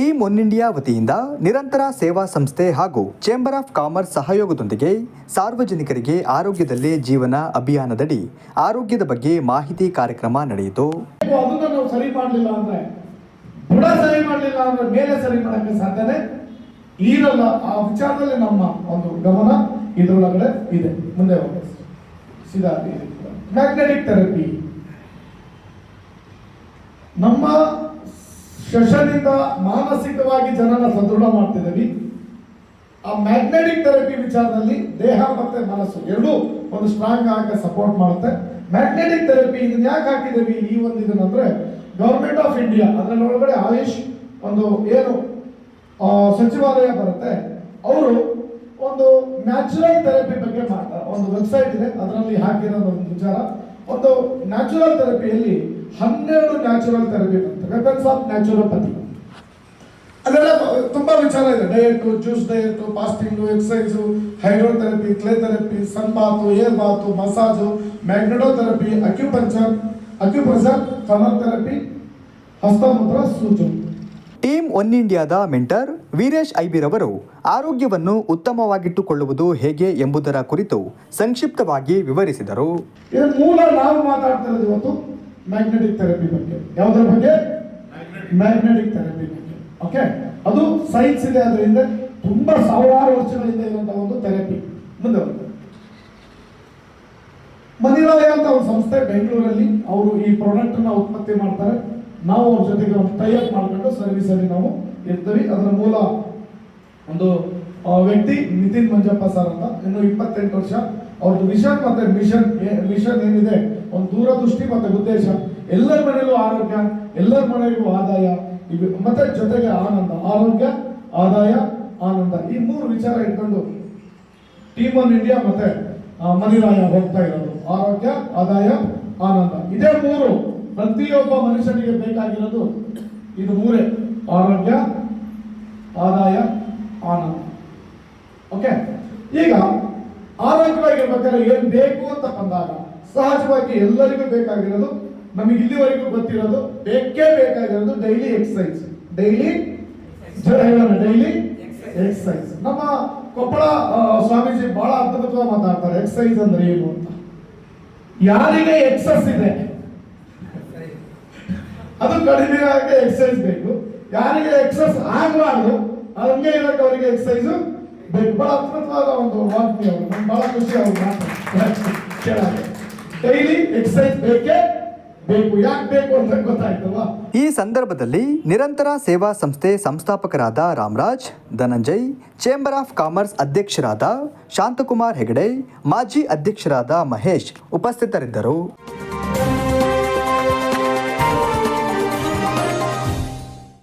Team one India ವತಿಯಿಂದ ನಿರಂತರ ಸೇವಾ ಸಂಸ್ಥೆ ಹಾಗೂ ಚೇಂಬರ್ ಆಫ್ ಕಾಮರ್ಸ್ ಸಹಯೋಗದೊಂದಿಗೆ ಸಾರ್ವಜನಿಕರಿಗೆ ಆರೋಗ್ಯದಲ್ಲೇ ಜೀವನ ಅಭಿಯಾನದಡಿ ಆರೋಗ್ಯದ ಬಗ್ಗೆ ಮಾಹಿತಿ ಕಾರ್ಯಕ್ರಮ ನಡೆಯಿತು. ಸರಿ ಮಾಡಲಿಲ್ಲ ಅಂದ್ರೆ ಬುಡ ಸರಿ ಮಾಡಲಿಲ್ಲ ಅಂದ್ರೆ ಮೇಲೆ ಸರಿ ಮಾಡಕ್ಕೆ ಸಾಧ್ಯತೆ ಇರಲ್ಲ. ಆ ವಿಚಾರದಲ್ಲಿ ನಮ್ಮ ಒಂದು ಗಮನ ಇದರೊಳಗಡೆ ಇದೆ. ಮುಂದೆ ಮ್ಯಾಗ್ನೆಟಿಕ್ ಥೆರಪಿ ನಮ್ಮ ಸೆಷನ್ನಿಂದ ಮಾನಸಿಕವಾಗಿ ಜನನ ಸದೃಢ ಮಾಡ್ತಿದ್ದೀವಿ. ಆ ಮ್ಯಾಗ್ನೆಟಿಕ್ ಥೆರಪಿ ವಿಚಾರದಲ್ಲಿ ದೇಹ ಮತ್ತೆ ಮನಸ್ಸು ಎರಡೂ ಒಂದು ಸ್ಟ್ರಾಂಗ್ ಆಗಿ ಸಪೋರ್ಟ್ ಮಾಡುತ್ತೆ. ಮ್ಯಾಗ್ನೆಟಿಕ್ ಥೆರಪಿ ಇದನ್ನ ಯಾಕೆ ಹಾಕಿದ್ದೀವಿ ಈ ಒಂದು ಇದನ್ನಂದ್ರೆ ಗೌರ್ಮೆಂಟ್ ಆಫ್ ಇಂಡಿಯಾ ಅದರಲ್ಲಿ ಒಳಗಡೆ ಆಯುಷ್ ಒಂದು ಏನು ಸಚಿವಾಲಯ ಬರುತ್ತೆ. ಅವರು ಒಂದು ನ್ಯಾಚುರಲ್ ಥೆರಪಿ ಬಗ್ಗೆ ಒಂದು ವೆಬ್ಸೈಟ್ ಇದೆ. ಅದರಲ್ಲಿ ಹಾಕಿರೋ ಒಂದು ವಿಚಾರ. ಒಂದು ನ್ಯಾಚುರಲ್ ಥೆರಪಿಯಲ್ಲಿ ಹನ್ನೆರಡು ನ್ಯಾಚುರಲ್ ಥೆರಪಿ ಬರುತ್ತೆ ವೆಪನ್ಸ್ ಆಫ್ ನ್ಯಾಚುರೋಪತಿ ಅದೆಲ್ಲ ತುಂಬಾ ವಿಚಾರ ಇದೆ. Diet juice diet fasting exercise hydrotherapy clay therapy sun bath air bath massage magnetotherapy acupuncture acupressure ಕಮರ್ ಥೆರಪಿ ಹಸ್ತಮುದ್ರ ಸೂಚನೆ ಟೀಮ್ ಒನ್ ಇಂಡಿಯಾದ ಮೆಂಟರ್ ವೀರೇಶ್ ಐಬಿರವರು ಆರೋಗ್ಯವನ್ನು ಉತ್ತಮವಾಗಿಟ್ಟುಕೊಳ್ಳುವುದು ಹೇಗೆ ಎಂಬುದರ ಕುರಿತು ಸಂಕ್ಷಿಪ್ತವಾಗಿ ವಿವರಿಸಿದರು. ಮೂಲ ನಾವು ಮಾತಾಡ್ತಾ ಇವತ್ತು ಮ್ಯಾಗ್ನೆಟಿಕ್ ಥೆರಪಿ ಬಗ್ಗೆ. ಯಾವುದ್ರ ಬಗ್ಗೆ? ಮ್ಯಾಗ್ನೆಟಿಕ್ ಥೆರಪಿ ಬಗ್ಗೆ. ಓಕೆ ಅದು ಸೈನ್ಸ್ ಇದೆ ಅದರಿಂದ ತುಂಬಾ ಸಾವಿರಾರು ವರ್ಷಗಳಿಂದ ಇರುವಂತಹ ಒಂದು ಥೆರಪಿ ಮುಂದೆ. ಮನಿರಾಯ ಅಂತ ಒಂದು ಸಂಸ್ಥೆ ಬೆಂಗಳೂರಲ್ಲಿ ಅವರು ಈ ಪ್ರಾಡಕ್ಟ್ನ ಉತ್ಪತ್ತಿ ಮಾಡ್ತಾರೆ. ನಾವು ಅವ್ರ ಜೊತೆಗೆ ಒಂದು ಟೈಅಪ್ ಮಾಡ್ಕೊಂಡು ಸರ್ವಿಸ್ ಅಲ್ಲಿ ನಾವು ಇರ್ತೀವಿ. ಅದರ ಮೂಲ ಒಂದು ವ್ಯಕ್ತಿ ನಿತಿನ್ ಮಂಜಪ್ಪ ಸರ್ ಅಂತ. ಇನ್ನು ಇಪ್ಪತ್ತೆಂಟು ವರ್ಷ. ಅವ್ರದ್ದು ವಿಷನ್ ಮತ್ತೆ ಮಿಷನ್ ಮಿಷನ್ ಏನಿದೆ? ಒಂದು ದೂರದೃಷ್ಟಿ ಮತ್ತು ಉದ್ದೇಶ. ಎಲ್ಲರ ಮನೆಯಲ್ಲೂ ಆರೋಗ್ಯ, ಎಲ್ಲರ ಮನೆಯಲ್ಲೂ ಆದಾಯ, ಇವು ಮತ್ತೆ ಜೊತೆಗೆ ಆನಂದ, ಆರೋಗ್ಯ, ಆದಾಯ, ಆನಂದ. ಈ ಮೂರು ವಿಚಾರ ಇಟ್ಕೊಂಡು ಟೀಮ್ ಒನ್ ಇಂಡಿಯಾ ಮತ್ತೆ ಮನಿರಾಯ ಹೋಗ್ತಾ ಇರೋದು. ಆರೋಗ್ಯ, ಆದಾಯ, ಆನಂದ. ಇದೇ ಮೂರು ಪ್ರತಿಯೊಬ್ಬ ಮನುಷ್ಯನಿಗೆ ಬೇಕಾಗಿರೋದು ಇದು ಮೂರೇ. ಆರೋಗ್ಯ, ಆದಾಯ, ಆನಂದ. ಓಕೆ ಈಗ ಆರೋಗ್ಯವಾಗಿರ್ಬೇಕಾದ್ರೆ ಏನ್ ಬೇಕು ಅಂತ ಬಂದಾಗ ಸಹಜವಾಗಿ ಎಲ್ಲರಿಗೂ ಬೇಕಾಗಿರೋದು, ನಮಗೆ ಇಲ್ಲಿವರೆಗೂ ಗೊತ್ತಿರೋದು, ಬೇಕೇ ಬೇಕಾಗಿರೋದು daily exercise daily daily exercise ನಮ್ಮ ಕೊಪ್ಪಳ ಸ್ವಾಮೀಜಿ ಬಹಳ ಅದ್ಭುತವಾಗಿ ಮಾತಾಡ್ತಾರೆ ಎಕ್ಸಸೈಸ್ ಅಂದ್ರೆ ಏನು ಅಂತ. ಯಾರಿಗೆ ಎಕ್ಸಸ್ ಇದೆ? ಅದು ಕಡಿಮೆ ಆಗಿ ಎಕ್ಸಸೈಸ್ ಬೇಕು. ಯಾರಿಗೆ ಎಕ್ಸಸ್ ಆಗಬಾರ್ದು, ಹಂಗೆ ಇರೋಕೆ ಅವರಿಗೆ ಎಕ್ಸಸೈಸ್ ಬೇಕು. ಬಹಳ ಅದ್ಭುತವಾದ ಒಂದು ವಾಕ್ಯ ಅವರು. ನಮ್ಗೆ ಬಹಳ ಖುಷಿ ಅವರು ಕೇಳಕ್ಕೆ ಡೈಲಿ ಎಕ್ಸಸೈಸ್ ಬೇಕೇ? ಬೇಕು. ಯಾಕೆ ಬೇಕು ಅಂತ ಗೊತ್ತಾಯ್ತಲ್ವಾ? ಈ ಸಂದರ್ಭದಲ್ಲಿ ನಿರಂತರ ಸೇವಾ ಸಂಸ್ಥೆ ಸಂಸ್ಥಾಪಕರಾದ Ramraj Dhananjay chamber of commerce ಅಧ್ಯಕ್ಷರಾದ ಶಾಂತಕುಮಾರ್ ಹೆಗಡೆ ಮಾಜಿ ಅಧ್ಯಕ್ಷರಾದ ಮಹೇಶ್ ಉಪಸ್ಥಿತರಿದ್ದರು.